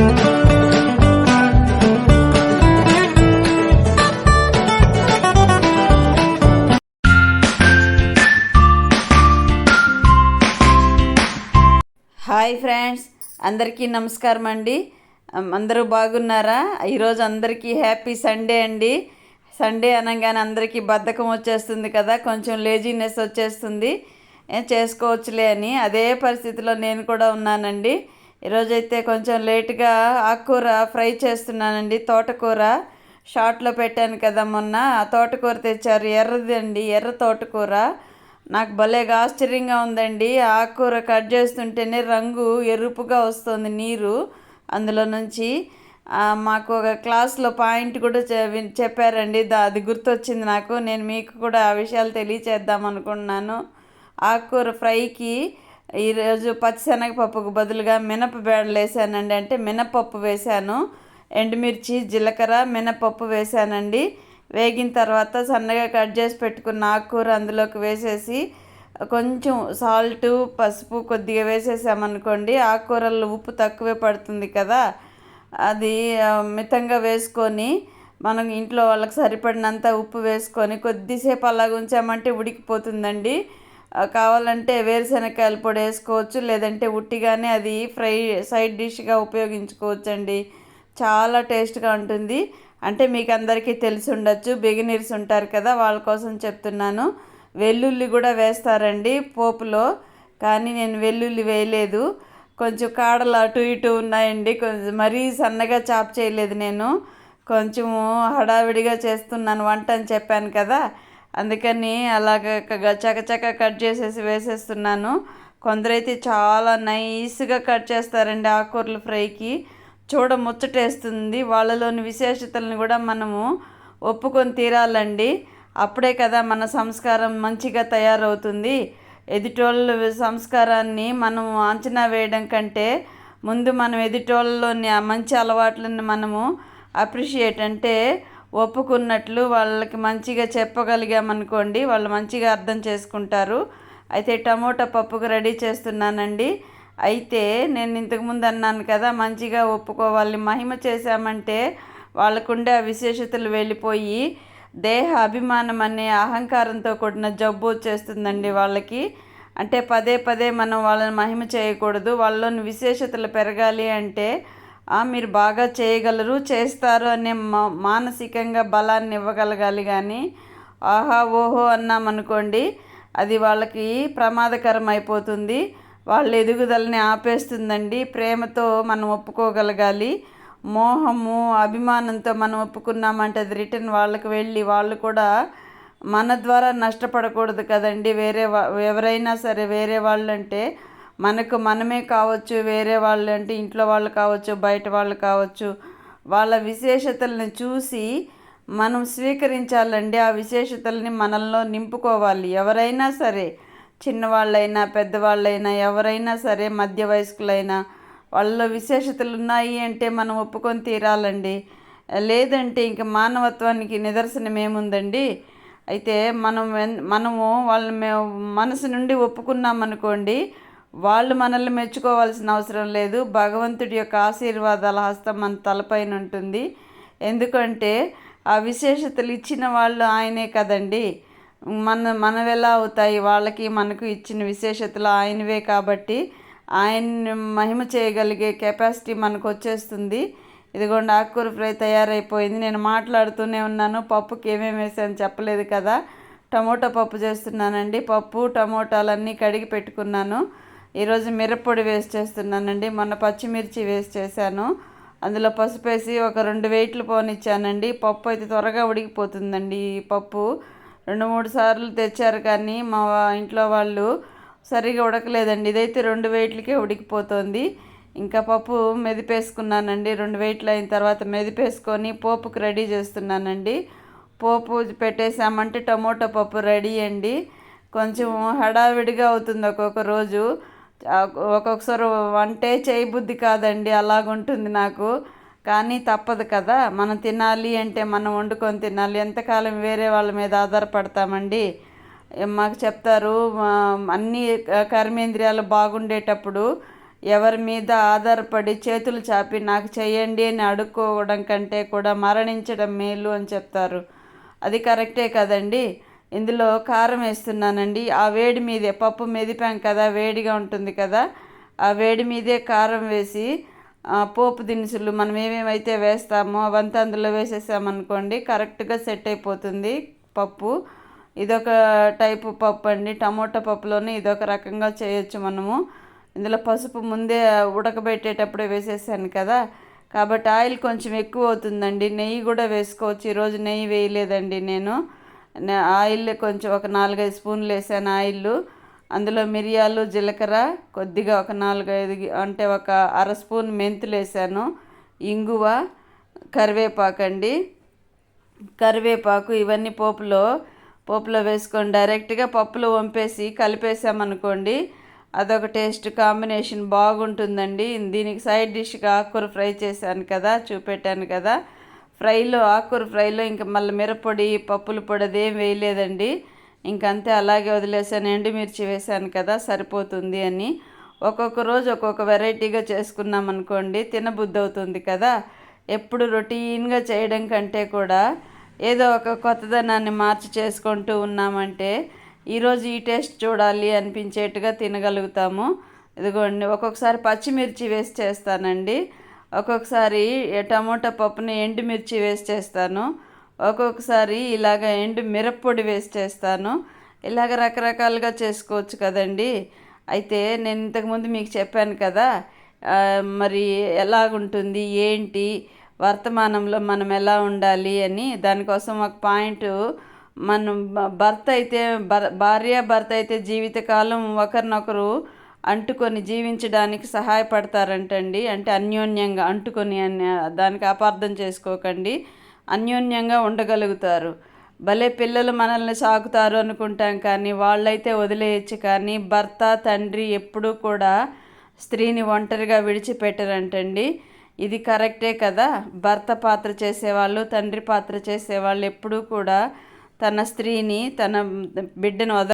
Hi friends అందరికీ నమస్కారం అండి. అందరూ బాగున్నారా? ఈరోజు అందరికీ హ్యాపీ సండే అండి. సండే అనగానే అందరికీ బద్ధకం వచ్చేస్తుంది కదా కొంచెం లేజీనెస్ వచ్చేస్తుంది. ఏం చేసుకోవచ్చులే అని. అదే పరిస్థితిలో నేను కూడా ఉన్నానండి. ఈరోజైతే కొంచెం లేట్గా ఆకుకూర ఫ్రై చేస్తున్నానండి తోటకూర. షార్ట్లో పెట్టాను కదా మొన్న ఆ తోటకూర తెచ్చారు ఎర్రది అండి ఎర్ర తోటకూర. నాకు భలేగా ఆశ్చర్యంగా ఉందండి ఆకుకూర కట్ చేస్తుంటేనే రంగు ఎరుపుగా వస్తుంది నీరు అందులో నుంచి. మాకు ఒక క్లాస్లో పాయింట్ కూడా చెప్పారండి దా అది గుర్తొచ్చింది నాకు. నేను మీకు కూడా ఆ విషయాలు తెలియచేద్దాం అనుకున్నాను ఆకుకూర ఫ్రైకి ఈరోజు పచ్చిశనగపప్పుకు బదులుగా మినపబేడలు వేసానండి. అంటే మినపప్పు వేశాను ఎండుమిర్చి జీలకర్ర మినపప్పు వేశానండి వేగిన తర్వాత సన్నగా కట్ చేసి పెట్టుకున్న ఆకుకూర అందులోకి వేసేసి కొంచెం సాల్ట్ పసుపు కొద్దిగా వేసేసామనుకోండి ఆకుకూరల్లో ఉప్పు తక్కువే పడుతుంది కదా. అది మితంగా వేసుకొని మనం ఇంట్లో వాళ్ళకి సరిపడినంత ఉప్పు వేసుకొని కొద్దిసేపు అలాగ ఉంచామంటే ఉడికిపోతుందండి. కావాలంటే వేరుశనగకాయల పొడి వేసుకోవచ్చు లేదంటే ఉట్టిగానే అది ఫ్రై సైడ్ డిష్గా ఉపయోగించుకోవచ్చండి. చాలా టేస్ట్గా ఉంటుంది. అంటే మీకు అందరికీ తెలిసి ఉండొచ్చు బిగినర్స్ ఉంటారు కదా వాళ్ళ కోసం చెప్తున్నాను. వెల్లుల్లి కూడా వేస్తారండి పోపులో కానీ నేను వెల్లుల్లి వేయలేదు. కొంచెం కాడలు అటు ఇటు ఉన్నాయండి. కొంచెం మరీ సన్నగా చాప్ చేయలేదు నేను. కొంచెము హడావిడిగా చేస్తున్నాను వంట అని చెప్పాను కదా అందుకని అలాగ చకచక కట్ చేసేసి వేసేస్తున్నాను. కొందరైతే చాలా నైస్గా కట్ చేస్తారండి ఆకుకూరలు ఫ్రైకి. చూడ ముచ్చటేస్తుంది. వాళ్ళలోని విశేషతలను కూడా మనము ఒప్పుకొని తీరాలండి. అప్పుడే కదా మన సంస్కారం మంచిగా తయారవుతుంది. ఎదుటోళ్ళ సంస్కారాన్ని మనం అంచనా వేయడం కంటే ముందు మనం ఎదుటోళ్ళలోని ఆ మంచి అలవాట్లను మనము అప్రిషియేట్ అంటే ఒప్పుకున్నట్లు వాళ్ళకి మంచిగా చెప్పగలిగామనుకోండి వాళ్ళు మంచిగా అర్థం చేసుకుంటారు. అయితే టమోటా పప్పుకు రెడీ చేస్తున్నానండి. అయితే నేను ఇంతకుముందు అన్నాను కదా మంచిగా ఒప్పుకోవాలి మహిమ చేశామంటే వాళ్ళకుండే ఆ విశేషతలు వెళ్ళిపోయి దేహ అభిమానం అనే అహంకారంతో కూడిన జబ్బు వచ్చేస్తుందండి వాళ్ళకి. అంటే పదే పదే మనం వాళ్ళని మహిమ చేయకూడదు వాళ్ళలోని విశేషతలు పెరగాలి అంటే మీరు బాగా చేయగలరు చేస్తారు అనే మా మానసికంగా బలాన్ని ఇవ్వగలగాలి కానీ ఆహా ఓహో అన్నామనుకోండి అది వాళ్ళకి ప్రమాదకరం అయిపోతుంది వాళ్ళ ఎదుగుదలని ఆపేస్తుందండి. ప్రేమతో మనం ఒప్పుకోగలగాలి. మోహము అభిమానంతో మనం ఒప్పుకున్నామంటే అది రిటర్న్ వాళ్ళకి వెళ్ళి వాళ్ళు కూడా మన ద్వారా నష్టపడకూడదు కదండి. వేరే వా ఎవరైనా సరే వేరే వాళ్ళంటే మనకు మనమే కావచ్చు వేరే వాళ్ళు అంటే ఇంట్లో వాళ్ళు కావచ్చు బయట వాళ్ళు కావచ్చు వాళ్ళ విశేషతలను చూసి మనం స్వీకరించాలండి. ఆ విశేషతల్ని మనల్లో నింపుకోవాలి. ఎవరైనా సరే చిన్నవాళ్ళైనా పెద్దవాళ్ళైనా ఎవరైనా సరే మధ్య వయస్కులైనా వాళ్ళలో విశేషతలు ఉన్నాయి అంటే మనం ఒప్పుకొని తీరాలండి. లేదంటే ఇంక మానవత్వానికి నిదర్శనం ఏముందండి? అయితే మనం మనము వాళ్ళని మేము మనసు నుండి ఒప్పుకున్నామనుకోండి వాళ్ళు మనల్ని మెచ్చుకోవాల్సిన అవసరం లేదు. భగవంతుడి యొక్క ఆశీర్వాదాల హస్తం మన తలపైన ఉంటుంది. ఎందుకంటే ఆ విశేషతలు ఇచ్చిన వాళ్ళు ఆయనే కదండి. మన మనవెలా అవుతాయి? వాళ్ళకి మనకు ఇచ్చిన విశేషతలు ఆయనవే కాబట్టి ఆయన మహిమ చేయగలిగే కెపాసిటీ మనకు వచ్చేస్తుంది. ఇదిగోండి ఆకుకూర ఫ్రై తయారైపోయింది. నేను మాట్లాడుతూనే ఉన్నాను. పప్పుకి ఏమేమి వేసాను చెప్పలేదు కదా. టమోటా పప్పు చేస్తున్నానండి. పప్పు టమోటాలన్నీ కడిగి పెట్టుకున్నాను. ఈరోజు మిరప్పొడి వేస్ట్ చేస్తున్నానండి. మొన్న పచ్చిమిర్చి వేస్ట్ చేశాను. అందులో పసుపు వేసి ఒక రెండు వెయిట్లు పోనిచ్చానండి. పప్పు అయితే త్వరగా ఉడికిపోతుందండి ఈ పప్పు. రెండు మూడు సార్లు తెచ్చారు కానీ మా ఇంట్లో వాళ్ళు సరిగా ఉడకలేదండి. ఇదైతే రెండు వెయిట్లకే ఉడికిపోతుంది. ఇంకా పప్పు మెదిపేసుకున్నానండి. రెండు వెయిట్లు అయిన తర్వాత మెదిపేసుకొని పోపుకి రెడీ చేస్తున్నానండి. పోపు పెట్టేసామంటే టమోటా పప్పు రెడీ అండి. కొంచెం హడావిడిగా అవుతుంది ఒక్కొక్క రోజు. ఒక్కొక్కసారి వంటే చేయబుద్ధి కాదండి అలాగుంటుంది నాకు. కానీ తప్పదు కదా మనం తినాలి అంటే మనం వండుకొని తినాలి. ఎంతకాలం వేరే వాళ్ళ మీద ఆధారపడతామండి? మాకు చెప్తారు అన్ని కర్మేంద్రియాలు బాగుండేటప్పుడు ఎవరి మీద ఆధారపడి చేతులు చాపి నాకు చేయండి అని అడుక్కోవడం కంటే కూడా మరణించడం మేలు అని చెప్తారు. అది కరెక్టే కదండి? ఇందులో కారం వేస్తున్నానండి. ఆ వేడి మీదే పప్పు మెదిపాం కదా వేడిగా ఉంటుంది కదా ఆ వేడి మీదే కారం వేసి పోపు దినుసులు మనం ఏమేమైతే వేస్తామో అవంతా అందులో వేసేసామనుకోండి కరెక్ట్గా సెట్ అయిపోతుంది పప్పు. ఇదొక టైపు పప్పు అండి. టమోటా పప్పులోనే ఇదొక రకంగా చేయొచ్చు మనము. ఇందులో పసుపు ముందే ఉడకబెట్టేటప్పుడే వేసేసాను కదా కాబట్టి ఆయిల్ కొంచెం ఎక్కువ అవుతుందండి. నెయ్యి కూడా వేసుకోవచ్చు. ఈరోజు నెయ్యి వేయలేదండి నేను. ఆయిల్ కొంచెం ఒక నాలుగైదు స్పూన్లు వేసాను ఆయిల్ అందులో మిరియాలు జీలకర్ర కొద్దిగా ఒక నాలుగైదు అంటే ఒక అర స్పూన్ మెంతులు వేసాను. ఇంగువ కరివేపాకు అండి. కరివేపాకు ఇవన్నీ పోపులో పోపులో వేసుకొని డైరెక్ట్గా పప్పులో వంపేసి కలిపేసామనుకోండి అదొక టేస్ట్ కాంబినేషన్ బాగుంటుందండి. దీనికి సైడ్ డిష్గా ఆకుకూర ఫ్రై చేశాను కదా చూపెట్టాను కదా. ఫ్రైలో ఆకుకూర ఫ్రైలో ఇంకా మళ్ళీ మిరపొడి పప్పుల పొడి అదేం వేయలేదండి. ఇంకంతే అలాగే వదిలేసాను ఎండుమిర్చి వేసాను కదా సరిపోతుంది అని. ఒక్కొక్క రోజు ఒక్కొక్క వెరైటీగా చేసుకున్నాం అనుకోండి తినబుద్ధి అవుతుంది కదా. ఎప్పుడు రొటీన్గా చేయడం కంటే కూడా ఏదో ఒక కొత్తదనాన్ని మార్చి చేసుకుంటూ ఉన్నామంటే ఈరోజు ఈ టేస్ట్ చూడాలి అనిపించేట్టుగా తినగలుగుతాము. ఇదిగోండి ఒక్కొక్కసారి పచ్చిమిర్చి వేసి చేస్తానండి. ఒక్కొక్కసారి టమోటా పప్పుని ఎండుమిర్చి వేసి చేస్తాను. ఒక్కొక్కసారి ఇలాగ ఎండు మిరప్పొడి వేసి చేస్తాను. ఇలాగ రకరకాలుగా చేసుకోవచ్చు కదండి. అయితే నేను ఇంతకుముందు మీకు చెప్పాను కదా మరి ఎలాగుంటుంది ఏంటి వర్తమానంలో మనం ఎలా ఉండాలి అని. దానికోసం ఒక పాయింట్ మనం భర్త అయితే భార్య భర్త అయితే జీవితకాలం ఒకరినొకరు అంటుకొని జీవించడానికి సహాయపడతారంటండి. అంటే అన్యోన్యంగా అంటుకొని అని దానికి అపార్థం చేసుకోకండి. అన్యోన్యంగా ఉండగలుగుతారు. భలే పిల్లలు మనల్ని సాకుతారు అనుకుంటాం కానీ వాళ్ళైతే వదిలేయచ్చు కానీ భర్త తండ్రి ఎప్పుడూ కూడా స్త్రీని ఒంటరిగా విడిచిపెట్టరంటండి. ఇది కరెక్టే కదా? భర్త పాత్ర చేసేవాళ్ళు తండ్రి పాత్ర చేసేవాళ్ళు ఎప్పుడూ కూడా తన స్త్రీని తన బిడ్డను వద